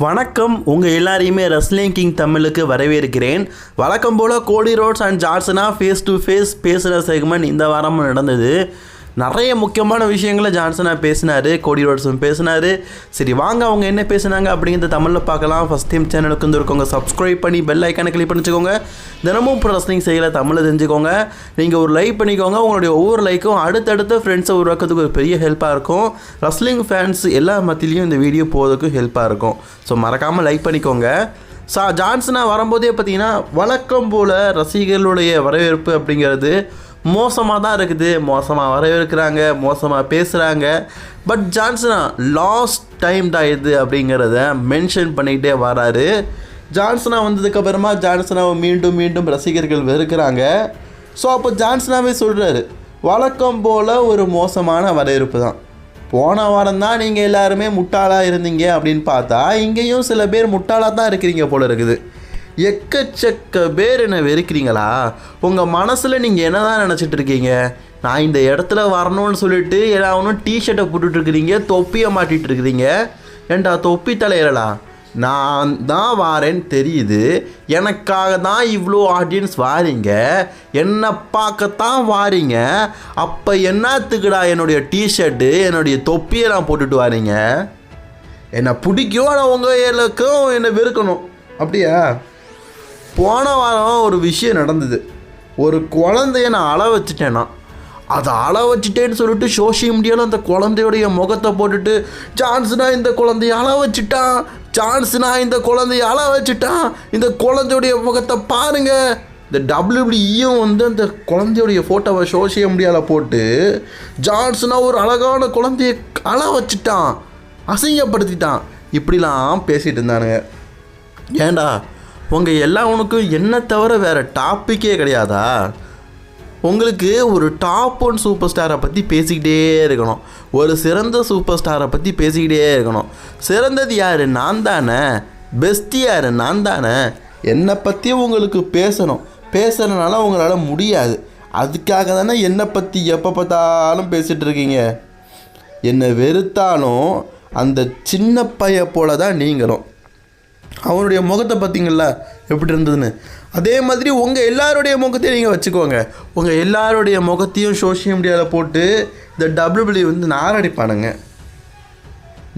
வணக்கம். உங்கள் எல்லாரையுமே ரெஸ்லிங் கிங் தமிழுக்கு வரவேற்கிறேன். வழக்கம் போல் Cody Rhodes and John Cena face to face பேசுகிற செக்மெண்ட் இந்த வாரமும் நடந்தது. நிறைய முக்கியமான விஷயங்களை ஜான்சனா பேசினார் கோடி ரோட்ஸும் பேசினார். சரி வாங்க அவங்க என்ன பேசுனாங்க அப்படிங்கிறத தமிழில் பார்க்கலாம். ஃபஸ்ட் டைம் சேனலுக்கு வந்து இருக்கவங்க சப்ஸ்கிரைப் பண்ணி பெல் ஐக்கானை கிளிக் பண்ணிச்சுக்கோங்க. தினமும் இப்போ ரெஸ்லிங் செய்யலை தமிழில் தெரிஞ்சுக்கோங்க. நீங்கள் ஒரு லைக் பண்ணிக்கோங்க. உங்களுடைய ஒவ்வொரு லைக்கும் அடுத்தடுத்த ஃப்ரெண்ட்ஸை உருவாக்குறதுக்கு ஒரு பெரிய ஹெல்ப்பாக இருக்கும். ரஸ்லிங் ஃபேன்ஸ் எல்லா மத்தியிலையும் இந்த வீடியோ போகிறதுக்கு ஹெல்ப்பாக இருக்கும். ஸோ மறக்காமல் லைக் பண்ணிக்கோங்க. சா ஜான்சனா வரும்போதே பார்த்தீங்கன்னா வழக்கம் போல் ரசிகர்களுடைய வரவேற்பு அப்படிங்கிறது மோசமாக தான் இருக்குது. மோசமாக வரவேற்கிறாங்க மோசமாக பேசுகிறாங்க பட் ஜான்சனா லாஸ்ட் டைம் தான் இது அப்படிங்கிறத மென்ஷன் பண்ணிக்கிட்டே வராரு. ஜான்சனா வந்ததுக்கப்புறமா ஜான்சனாவை மீண்டும் மீண்டும் ரசிகர்கள் வெறுக்கிறாங்க. ஸோ அப்போ ஜான்சனாவே சொல்கிறாரு வழக்கம் போல் ஒரு மோசமான வரவேற்பு தான். போன வாரம் தான் நீங்கள் எல்லாருமே முட்டாளாக இருந்தீங்க அப்படின்னு பார்த்தா இங்கேயும் சில பேர் முட்டாளாக தான் இருக்கிறீங்க போல இருக்குது. எக்கச்சக்க பேர் என்னை வெறுக்கிறீங்களா? உங்கள் மனசில் நீங்கள் என்ன தான் நினச்சிட்டு இருக்கீங்க? நான் இந்த இடத்துல வரணும்னு சொல்லிட்டு எல்லாவனும் டிஷர்ட்டை போட்டுட்ருக்குறீங்க தொப்பியை மாட்டிகிட்டு இருக்கிறீங்க. ஏண்டா தொப்பி தலையறலா? நான் தான் வாரேன்னு தெரியுது. எனக்காக தான் இவ்வளோ ஆடியன்ஸ் வாரீங்க. என்னை பார்க்கத்தான் வாரீங்க. அப்போ என்னத்துக்குடா என்னுடைய டிஷர்ட்டு என்னுடைய தொப்பியை நான் போட்டுட்டு வாரீங்க? என்னை பிடிக்கும் ஆனால் உங்கள் எல்லாருக்கும் என்னை வெறுக்கணும். அப்படியா? போன வாரம் ஒரு விஷயம் நடந்தது. ஒரு குழந்தைய நான் அள வச்சுட்டேன்னா அதை அள வச்சுட்டேன்னு சொல்லிட்டு சோஷியல் மீடியாவில் அந்த குழந்தையுடைய முகத்தை போட்டுட்டு சான்ஸ்னா இந்த குழந்தைய அள வச்சுட்டான். சான்ஸ்னா இந்த குழந்தைய அள வச்சுட்டான். இந்த குழந்தையுடைய முகத்தை பாருங்க. இந்த டபிள்யூபிடியும் வந்து அந்த குழந்தையுடைய ஃபோட்டோவை சோஷியல் மீடியாவில் போட்டு ஜான்ஸ்னா ஒரு அழகான குழந்தைய அள வச்சுட்டான். அசிங்கப்படுத்திட்டான். இப்படிலாம் பேசிகிட்டு இருந்தானுங்க. ஏண்டா உங்கள் எல்லாவனுக்கும் என்ன தவிர வேறு டாப்பிக்கே கிடையாதா? உங்களுக்கு ஒரு டாப் ஒன் சூப்பர் ஸ்டாரை பற்றி பேசிக்கிட்டே இருக்கணும். ஒரு சிறந்த சூப்பர் ஸ்டாரை பற்றி பேசிக்கிட்டே இருக்கணும். சிறந்தது யார்? நான் தானே. பெஸ்ட்டு யார்? நான் தானே. என்னை பற்றி உங்களுக்கு பேசணும். பேசுகிறனால உங்களால் முடியாது. அதுக்காக தானே என்னை பற்றி எப்போ பார்த்தாலும் பேசிகிட்டு இருக்கீங்க. என்னை வெறுத்தாலும் அந்த சின்ன பைய போல தான் நீங்களும். அவனுடைய முகத்தை பார்த்தீங்களா எப்படி இருந்ததுன்னு? அதே மாதிரி உங்கள் எல்லாருடைய முகத்தையும் நீங்கள் வச்சுக்கோங்க. உங்கள் எல்லாருடைய முகத்தையும் சோஷியல் மீடியாவில் போட்டு இந்த டபிள்யூபிள்யூ வந்து நாரடிப்பானுங்க.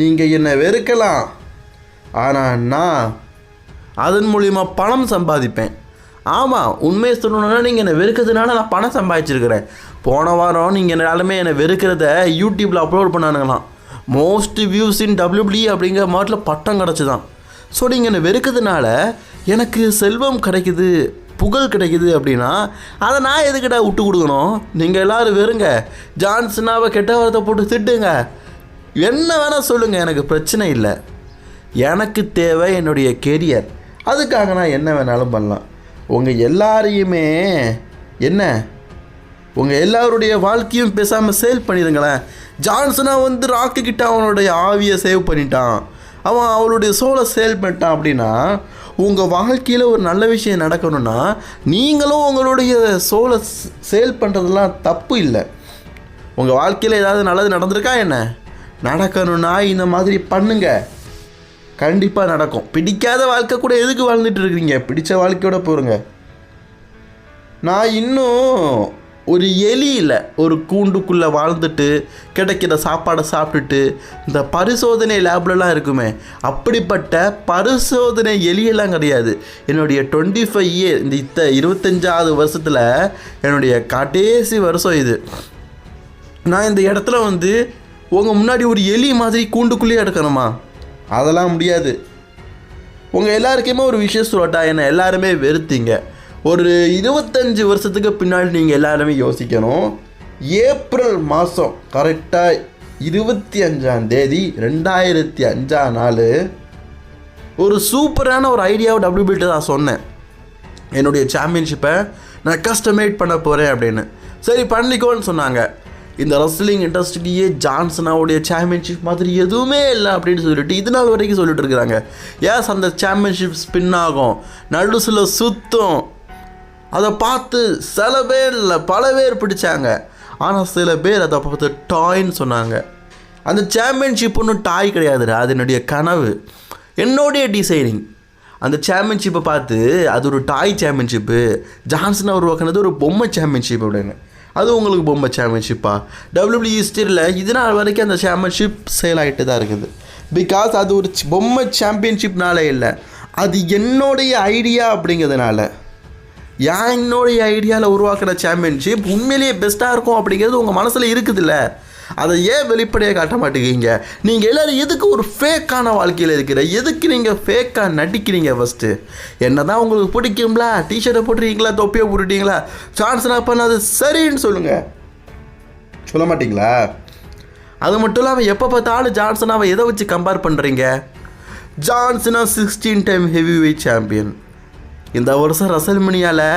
நீங்கள் என்னை வெறுக்கலாம். ஆனால் நான் அதன் மூலிமா பணம் சம்பாதிப்பேன். ஆமாம் உண்மையை சொல்லணுன்னா நீங்கள் என்னை வெறுக்கிறதுனால நான் பணம் சம்பாதிச்சிருக்கிறேன். போன வாரம் நீங்கள் எல்லாருமே என்னை வெறுக்கிறத யூடியூப்பில் upload பண்ணானுங்களாம். Most views in W W அப்படிங்கிற மாட்டில் பட்டம் கிடச்சி தான் ஸோ நீங்கள் என்னை வெறுக்கிறதுனால எனக்கு செல்வம் கிடைக்குது புகழ் கிடைக்குது அப்படின்னா அதை நான் எதுக்கிட்ட விட்டு கொடுக்கணும்? நீங்கள் எல்லோரும் வெறுங்க. ஜான்சனாவை கெட்ட வார்த்தை போட்டு திட்டுங்க. என்ன வேணால் சொல்லுங்கள் எனக்கு பிரச்சனை இல்லை. எனக்கு தேவை என்னுடைய கெரியர் அதுக்காக நான் என்ன வேணாலும் பண்ணலாம். உங்கள் எல்லாரையுமே என்ன? உங்கள் எல்லாருடைய வாழ்க்கையும் பேசாமல் சேல் பண்ணிடுங்களேன். ஜான்சனாக வந்து ராக்கு கிட்ட அவனுடைய ஆவியை சேவ் பண்ணிட்டான். அவன் அவளுடைய சோலை சேல் பண்ணிட்டான் அப்படின்னா உங்கள் வாழ்க்கையில் ஒரு நல்ல விஷயம் நடக்கணும்னா நீங்களும் உங்களுடைய சோலை சேல் பண்ணுறதெல்லாம் தப்பு இல்லை. உங்கள் வாழ்க்கையில் ஏதாவது நல்லது நடந்திருக்கா என்ன? நடக்கணும்னா இந்த மாதிரி பண்ணுங்க. கண்டிப்பாக நடக்கும். பிடிக்காத வாழ்க்கை கூட எதுக்கு வாழ்ந்துட்டு இருக்கிறீங்க? பிடிச்ச வாழ்க்கையோட போருங்க. நான் இன்னும் ஒரு எலியில் ஒரு கூண்டுக்குள்ளே வாழ்ந்துட்டு கிடைக்கிற சாப்பாடை சாப்பிட்டுட்டு இந்த பரிசோதனை லேப்லலாம் இருக்குமே அப்படிப்பட்ட பரிசோதனை எலியெல்லாம் கிடையாது. என்னுடைய டுவெண்ட்டி ஃபைவ் இயர் இந்த இத்த இருபத்தஞ்சாவது வருஷத்தில் என்னுடைய கடைசி வருஷம் இது. நான் இந்த இடத்துல வந்து உங்கள் முன்னாடி ஒரு எலி மாதிரி கூண்டுக்குள்ளேயே எடுக்கணுமா அதெல்லாம் முடியாது. உங்கள் எல்லாருக்குமே ஒரு விஷயம் சொல்லட்டா என்னை எல்லாருமே வெறுத்தீங்க. ஒரு இருபத்தஞ்சி வருஷத்துக்கு பின்னாடி நீங்கள் எல்லாருமே யோசிக்கணும். ஏப்ரல் மாதம் கரெக்டாக இருபத்தி அஞ்சாம் தேதி ரெண்டாயிரத்தி அஞ்சாம் நாள் ஒரு சூப்பரான ஒரு ஐடியாவை டபிள்யூபிள்கிட்ட நான் சொன்னேன். என்னுடைய சாம்பியன்ஷிப்பை நான் கஸ்டமேட் பண்ண போகிறேன் அப்படின்னு. சரி பண்ணிக்கோன்னு சொன்னாங்க. இந்த ரெஸ்லிங் இண்டஸ்ட்ரியிலேயே ஜான்சனாவுடைய சாம்பியன்ஷிப் மாதிரி எதுவுமே இல்லை அப்படின்னு சொல்லிட்டு இது நாள் வரைக்கும் சொல்லிட்டு இருக்கிறாங்க. ஏஸ் அந்த சாம்பியன்ஷிப் ஸ்பின் ஆகும்? நடுசில் சுத்தம். அதை பார்த்து சில பேர் இல்லை பல பேர் பிடிச்சாங்க. ஆனால் சில பேர் அதை பார்த்து டாய்ன்னு சொன்னாங்க. அந்த சாம்பியன்ஷிப் ஒன்றும் டாய் கிடையாதுடா அது என்னுடைய கனவு. என்னுடைய டிசைனிங் அந்த சாம்பியன்ஷிப்பை பார்த்து அது ஒரு டாய் சாம்பியன்ஷிப்பு ஜான்சனை உருவாக்குனது ஒரு பொம்மை சாம்பியன்ஷிப் அப்படின்னு. அது உங்களுக்கு பொம்மை சாம்பியன்ஷிப்பா டபிள்யூபிள்யூ ஹிஸ்டரியில் இது நாள் வரைக்கும் அந்த சாம்பியன்ஷிப் சேல் ஆகிட்டு தான் இருக்குது. பிகாஸ் அது ஒரு பொம்மை சாம்பியன்ஷிப்னால இல்லை. அது என்னுடைய ஐடியா அப்படிங்கிறதுனால. என்னுடைய ஐடியாவில் உருவாக்குற சாம்பியன்ஷிப் உண்மையிலேயே பெஸ்ட்டாக இருக்கும் அப்படிங்கிறது உங்கள் மனசில் இருக்குதுல்ல? அதை ஏன் வெளிப்படையாக காட்ட மாட்டேங்கிறீங்க? நீங்கள் எல்லோரும் எதுக்கு ஒரு ஃபேக்கான வாழ்க்கையில் இருக்கிற? எதுக்கு நீங்கள் ஃபேக்காக நடிக்கிறீங்க ஃபஸ்ட்டு என்ன தான் உங்களுக்கு பிடிக்கும்ல? டிஷர்ட்டை போட்டுருக்கீங்களா? தொப்பியை போட்டுட்டீங்களா? சான்ஸ்னா பண்ணாது அது சரின்னு சொல்லுங்கள் சொல்ல மாட்டீங்களா? அது மட்டும் இல்லாமல் எப்போ பார்த்தாலும் ஜான்சனாவை எதை வச்சு கம்பேர் பண்ணுறீங்க John Cena sixteen time heavyweight champion இந்த வருஷம் ரசல்மனியால்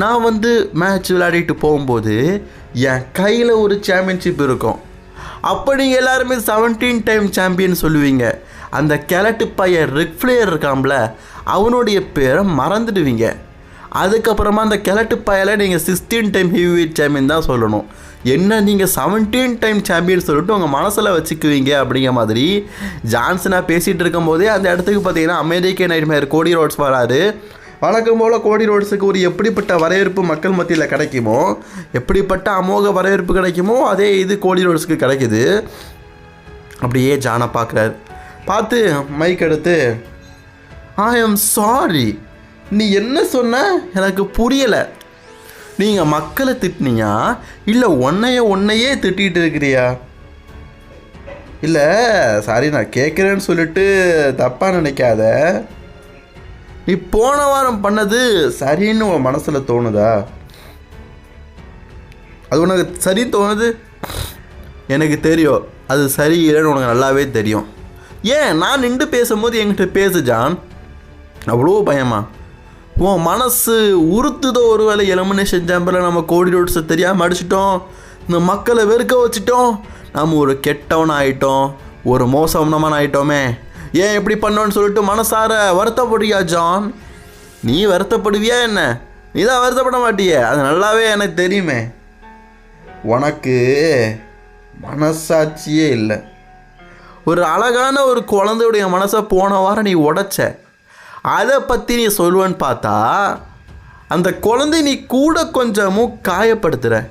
நான் வந்து மேட்ச் விளையாடிட்டு போகும்போது என் கையில் ஒரு சாம்பியன்ஷிப் இருக்கும். அப்போ நீங்கள் எல்லாருமே செவன்டீன் டைம் சாம்பியன் சொல்லுவீங்க. அந்த கிழட்டு பையன் ரிக்ஃப்ளேயர் இருக்காம்ல அவனுடைய பேரை மறந்துடுவீங்க. அதுக்கப்புறமா அந்த கிழட்டு பயலை நீங்கள் சிக்ஸ்டீன் டைம் ஹெவி சாம்பியன் தான் சொல்லணும். என்ன நீங்கள் செவன்டீன் டைம் சாம்பியன் சொல்லிட்டு உங்கள் மனசில் வச்சுக்குவீங்க அப்படிங்கிற மாதிரி ஜான்சனாக பேசிகிட்டு இருக்கும்போதே அந்த இடத்துக்கு பார்த்தீங்கன்னா அமெரிக்க நைட்மேர் கோடி ரோட்ஸ் வராரு. வழக்கம் போல் கோடி ரோட்ஸுக்கு ஒரு எப்படிப்பட்ட வரவேற்பு மக்கள் மத்தியில் கிடைக்குமோ எப்படிப்பட்ட அமோக வரவேற்பு கிடைக்குமோ அதே இது கோடி ரோட்ஸுக்கு கிடைக்குது. அப்படியே ஜானை பார்க்குறாரு. பார்த்து மைக் எடுத்து ஐ ஆம் சாரி நீ என்ன சொன்ன? எனக்கு புரியலை. நீங்கள் மக்களை திட்டினியா இல்லை உன்னைய ஒன்னையே திட்டிகிட்டு இருக்கிறியா? இல்லை சாரி நான் கேட்குறேன்னு சொல்லிட்டு தப்பாக நினைக்காத. நீ போன வாரம் பண்ணது சரின்னு உன் மனசில் தோணுதா? அது உனக்கு சரி தோணுது? எனக்கு தெரியும். அது சரி இல்லைன்னு உனக்கு நல்லாவே தெரியும். ஏன்? நான் நின்று பேசும்போது என்கிட்ட பேசு ஜான். அவ்வளோ பயமா? உன் மனசு உறுத்துதோ ஒரு வேளை எலிமினேஷன் சேம்பரில் நம்ம கோடி ரோட்ஸை தெரியாமல் அடிச்சிட்டோம். இந்த மக்களை வெறுக்க வச்சிட்டோம். நம்ம ஒரு கெட்டவன் ஆகிட்டோம் ஒரு மோசமானவன் ஆகிட்டோமே ஏன் இப்படி பண்ணோன்னு சொல்லிட்டு மனசார வருத்தப்படுறியா ஜான்? நீ வருத்தப்படுவியா என்ன? நீ தான் வருத்தப்பட மாட்டியே. அது நல்லாவே எனக்கு தெரியுமே. உனக்கு மனசாட்சியே இல்லை. ஒரு அழகான ஒரு குழந்தையுடைய மனசை போன வாரம் நீ உடைச்ச. அதை பற்றி நீ சொல்லுவேன்னு பார்த்தா அந்த குழந்தை நீ கூட கொஞ்சமும் காயப்படுத்துகிற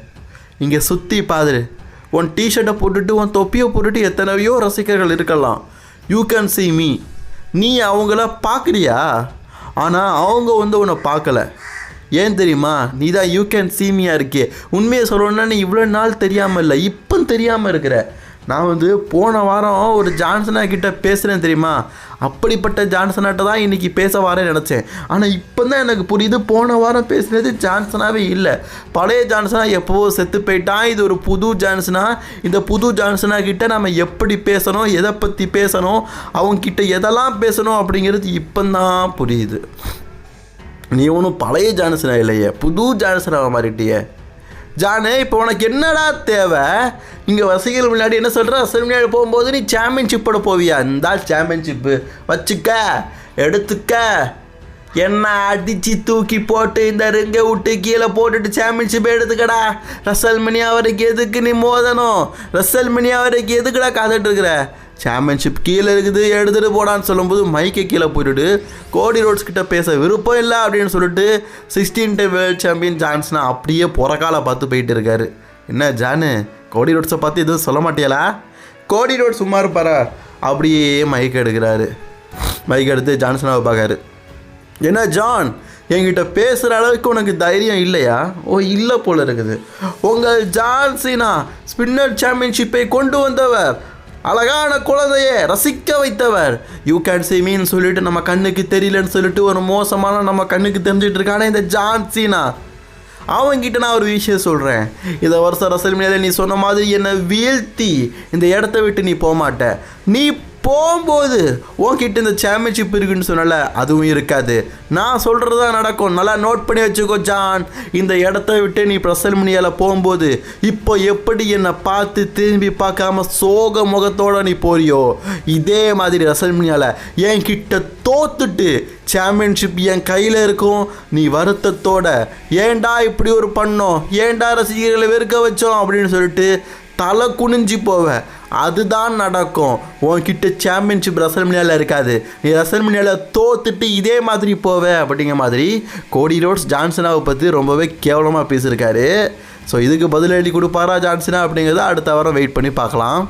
இங்கே சுற்றி பாதிரு உன் டிஷர்ட்டை போட்டுட்டு உன் தொப்பியை போட்டுட்டு எத்தனையோ ரசிகர்கள் இருக்கலாம். யூ கேன் சி மீ நீ அவங்கள பார்க்குறியா? ஆனால் அவங்க வந்து உன்னை பார்க்கல. ஏன் தெரியுமா? நீ தான் யூ கேன் சீமியாக இருக்கே. உண்மையை சொல்லணும்னா நீ இவ்வளோ நாள் தெரியாமல் இல்லை. இப்போ தெரியாமல் இருக்கிற. நான் வந்து போன வாரம் ஒரு ஜான்சனா கிட்ட பேசுகிறேன் தெரியுமா? அப்படிப்பட்ட ஜான்சனாட்ட தான் இன்றைக்கி பேச வரேன்னு நினச்சேன். ஆனால் இப்போ தான் எனக்கு புரியுது போன வாரம் பேசுனது ஜான்சனாகவே இல்லை. பழைய ஜான்சனா எப்போவோ செத்து போயிட்டான். இது ஒரு புது ஜான்சனா. இந்த புது ஜான்சனா கிட்ட நம்ம எப்படி பேசணும் எதை பற்றி பேசணும் அவங்கக்கிட்ட எதெல்லாம் பேசணும் அப்படிங்கிறது இப்போ தான் புரியுது. நீ ஒன்றும் பழைய ஜான்சனா இல்லையே புது ஜான்சனாக மாறிட்டியே. ஜானு இப்போ உனக்கு என்னடா தேவை? இங்கே வசதிகள் முன்னாடி என்ன சொல்கிற வசதி முன்னாடி போகும்போது நீ சாம்பியன்ஷிப்போட போவியா? இந்த சாம்பியன்ஷிப்பு வச்சுக்க எடுத்துக்க. என்ன அடிச்சு தூக்கி போட்டு இந்த ரிங்கை விட்டு கீழே போட்டுட்டு சாம்பியன்ஷிப் எடுத்துக்கடா? ரசல் மினியா வரைக்கும் எதுக்கு நீ மோதணும்? ரசல் மினியா வரைக்கும் எதுக்குடா காத்துட்டு இருக்கிற சாம்பியன்ஷிப் கீழே இருக்குது எடுத்துகிட்டு போடான்னு சொல்லும்போது மைக்கை கீழே போட்டுட்டு கோடி ரோட்ஸ் கிட்ட பேச விருப்பம் இல்லை அப்படின்னு சொல்லிட்டு sixteen day world champion John Cena அப்படியே புறக்கால பார்த்து போயிட்டு இருக்காரு. என்ன ஜானு கோடி ரோட்ஸை பார்த்து எதுவும் சொல்ல மாட்டியாளா? கோடி ரோட் சும்மா இருப்பாரா? அப்படியே மைக் எடுக்கிறாரு. மைக் எடுத்து ஜான்சனாவை பார்க்காரு. என்ன ஜான் என்கிட்ட பேசுகிற அளவுக்கு உனக்கு தைரியம் இல்லையா? ஓ இல்லை போல இருக்குது. உங்கள் ஜான்சினா ஸ்பின்னர் சாம்பியன்ஷிப்பை கொண்டு வந்தவர். அழகான குழந்தையை ரசிக்க வைத்தவர். யூ கேன் சி மீன் சொல்லிட்டு நம்ம கண்ணுக்கு தெரியலன்னு சொல்லிட்டு ஒரு மோசமான நம்ம கண்ணுக்கு தெரிஞ்சிட்டு இருக்கானே இந்த ஜான்சினா அவங்கிட்ட நான் ஒரு விஷயம் சொல்கிறேன் இந்த வருஷம் ரசல்மேல நீ சொன்ன மாதிரி என்னை வீழ்த்தி இந்த இடத்த விட்டு நீ போக மாட்ட நீ போகும்போது உன்கிட்ட இந்த சாம்பியன்ஷிப் இருக்குன்னு சொன்னல அதுவும் இருக்காது. நான் சொல்கிறது தான் நடக்கும். நல்லா நோட் பண்ணி வச்சுக்கோ ஜான். இந்த இடத்த விட்டு நீ பிரசல்மனியால் போகும்போது இப்போ எப்படி என்னை பார்த்து திரும்பி பார்க்காம சோக முகத்தோடு நீ போறியோ? இதே மாதிரி ரசல்மணியால் என் கிட்ட தோத்துட்டு சாம்பியன்ஷிப் என் கையில் இருக்கும். நீ வருத்தத்தோட ஏன்டா இப்படி ஒரு பண்ணோம்? ஏன்டா ரசிகர்களை வெறுக்க வச்சோம்? அப்படின்னு சொல்லிட்டு தலை குனிஞ்சு போவ. அதுதான் நடக்கும். உன்கிட்ட சாம்பியன்ஷிப் ரசல்மனியாவில் இருக்காது. நீ ரசல்மனியாவில் தோத்துட்டு இதே மாதிரி போவே அப்படிங்கிற மாதிரி கோடி ரோட்ஸ் ஜான்சனாவை பற்றி ரொம்பவே கேவலமாக பேசியிருக்காரு. ஸோ இதுக்கு பதிலடி கொடுப்பாரா ஜான்சனா அப்படிங்கிறத அடுத்த வாரம் வெயிட் பண்ணி பார்க்கலாம்.